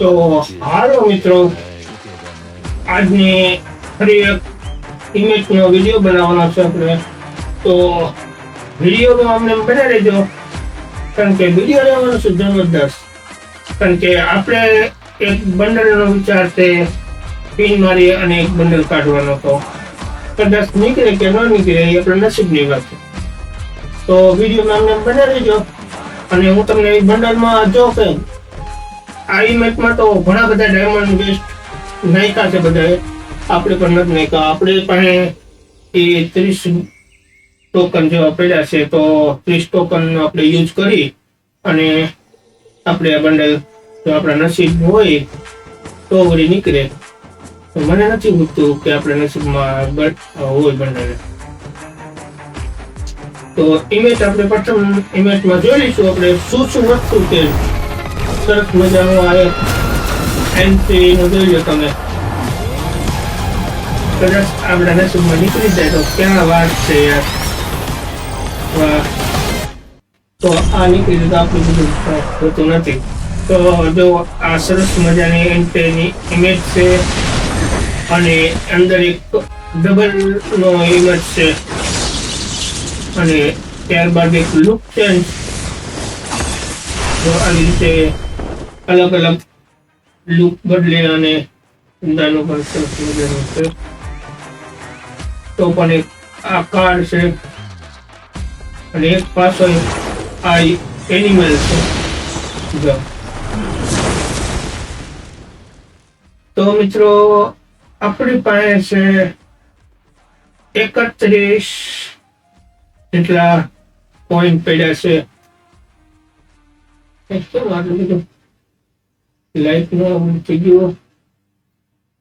તો હાલો મિત્રો, આજની ફરી એક ઇમેજનો વીડિયો બનાવવાનો છે આપણે. તો વિડીયોમાં અમને બને રહેજો, કારણ કે વીડિયો રહેવાનો છે જબરદસ્ત. કારણ કે આપણે એક બંડલનો વિચાર છે, પિન મારી અને એક બંડલ કાઢવાનો હતો કદાચ નીકળે કે ન નીકળે એ આપણે નસીબની વાત છે. તો વિડીયોમાં અમને બને રહેજો, અને હું તમને એ બંડલમાં જો કે આ મેચમાં તો ઘણા બધા ડાયમંડ બેસ્ટ નાયકા છે બધાએ. આપણે પણ નથી નાયકા આપણે પાસે એ ત્રીસ ટોકન જેવા પડ્યા છે, તો ત્રીસ ટોકન આપણે યુઝ કરી અને આપણે બંડલ જો આપણા નસીબ હોય તો વળી નીકળે. તો મને નથી પૂછતું કે આપણે નસીબમાં હોય બંડલ તો ઇમેજ આપણે પ્રથમ ઇમેજમાં જોઈ લઈશું આપણે શું શું વસ્તુ છે? સરસ મજાનું આ એક એન્ટ્રી નું જોઈ તમે. કદાચ આપણા નસીબમાં નીકળી જાય તો ક્યાં વાત છે યાર. તો આ નીકળી તો આપણું બધું થતું નથી. તો જો આ સરસ મજાની એન્ટ્રીની ઇમેજ છે અને અંદર એક ડબલ નો ઇમેજ છે. અને ત્યારબાદ એક લુક ચેન્જ તો આવી રીતે અલગ અલગ લુક બદલે અને પણ સરસ મજાનું છે તો પણ એક આ કાર્ડ છે અને એક પાછળ આ એનિમલ છે. તો મિત્રો, આપણી પાસે છે એકત્રીસ જેટલા પોઈન્ટ પડ્યા છે. એક તો આટલું બધું લાઈટ નો થઈ ગયો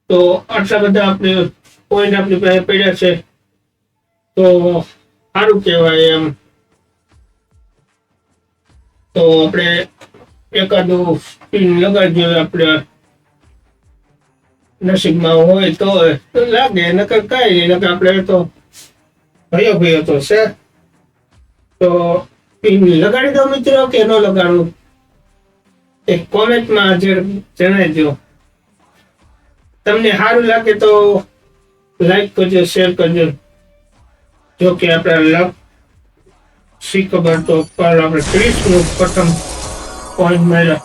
તો આટલા બધા આપણે પોઈન્ટ આપણી પાસે પડ્યા છે. તો સારું કહેવાય એમ. તો આપણે એકાદું સ્પિન લગાડજો આપણે. નસીબમાં હોય તો લાગે, નકર કાંઈ નકર આપણે તો ભયો ભયો તો છે. તો પિન લગાડી દો મિત્રો કે ન લગાડું એક કોમેન્ટમાં જણાવજો તમને સારું લાગે તો લાઈક કરજો, શેર કરજો. જો કે આપણે લક શી ખબર તો પર આપણે ત્રીસનું પ્રથમ પોઈન્ટ મળ્યા.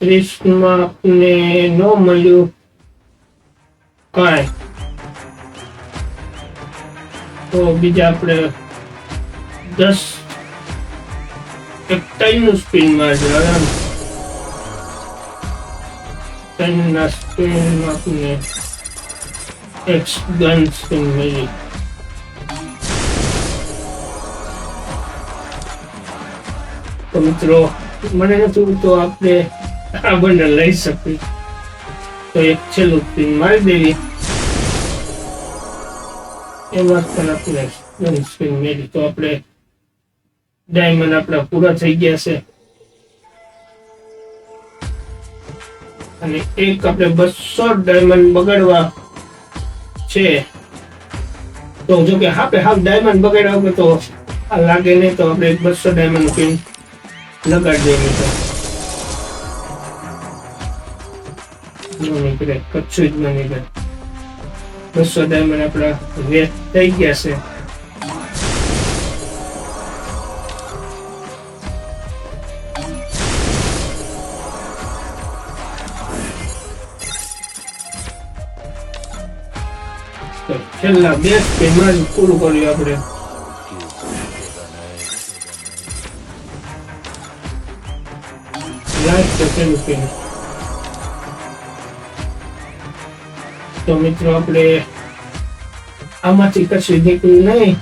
ત્રીસમાં આપને ન મળ્યું કાંઈ. તો બીજા આપણે દસ ત્રણનું સ્પિન મારજો આરામ ત્રણના સ્પિન આપને એક ગન સ્પિન મળી તો મિત્રો, મને નથી તો આપણે આ બંને લઈ શકીએ તો એક છેલ્લું સ્પિન મારી દેવી. એમાં પણ આપણે સ્પિન મેળવી. તો આપણે ડાયમંડ આપણા પૂરા થઈ ગયા છે. અને એક આપણે બસો ડાયમંડ બગાડવા છે. તો જો કે હાપે હાફ ડાયમંડ બગાડવા તો આ લાગે નહીં તો આપણે બસો ડાયમંડ પિન લગાડી દઈએ કચ્છું જ નહીં બસો ડાયમંડ આપણા વેસ્ટ થઈ ગયા છે. છેલ્લા બે જ પૂરું કર્યું આપણે. લાસ્ટ છેલ્લું તો મિત્રો આપણે આમાંથી કશું નીકળ્યું નહીં.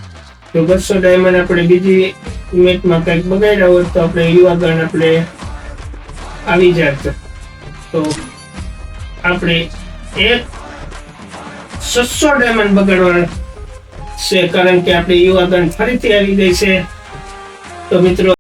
તો બસો ડાયમંડ આપણે બીજી ઇમેજમાં કંઈક બગાડ્યા હોત તો આપણે યુવાગણ આપણે આવી જાત તો આપણે એક છસો ડાયમંડ બગાડવાના છે. કારણ કે આપણે યુવાધન ફરીથી આવી ગઈ છે. તો મિત્રો